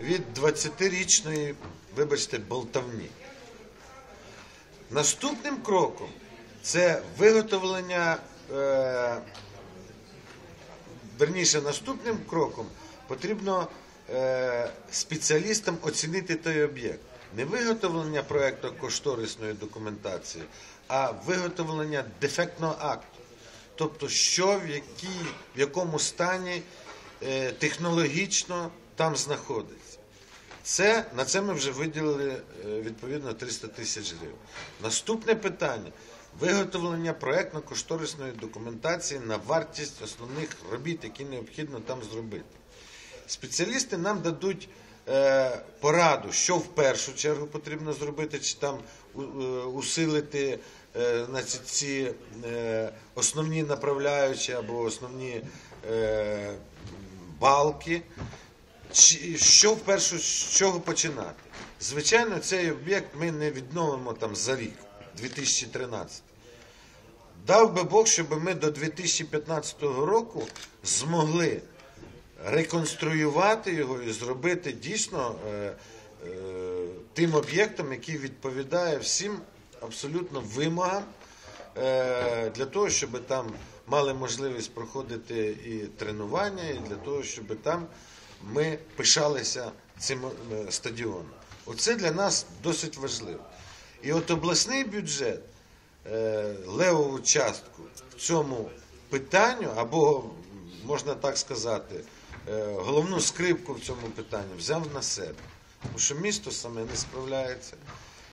від 20-річної, вибачте, болтавні. Наступним кроком це виготовлення, е, верніше, наступним кроком потрібно е, спеціалістам оцінити той об'єкт. Не виготовлення проєкту кошторисної документації, а виготовлення дефектного акту. Тобто, що в, якій, в якому стані е, технологічно там знаходиться. Це, на це ми вже виділили е, відповідно 300 тисяч гривень. Наступне питання виготовлення проєктно-кошторисної документації на вартість основних робіт, які необхідно там зробити. Спеціалісти нам дадуть е, пораду, що в першу чергу потрібно зробити, чи там е, усилити значить, ці основні направляючі або основні балки. Що в першу з чого починати? Звичайно, цей об'єкт ми не відновимо там за рік, 2013. Дав би Бог, щоб ми до 2015 року змогли реконструювати його і зробити дійсно е, е, тим об'єктом, який відповідає всім абсолютно вимогам е, для того, щоб там мали можливість проходити і тренування, і для того, щоб там ми пишалися цим е, стадіоном. Оце для нас досить важливо. І от обласний бюджет е, левову частку в цьому питанню, або можна так сказати, е, головну скрипку в цьому питанні взяв на себе. Тому що місто саме не справляється.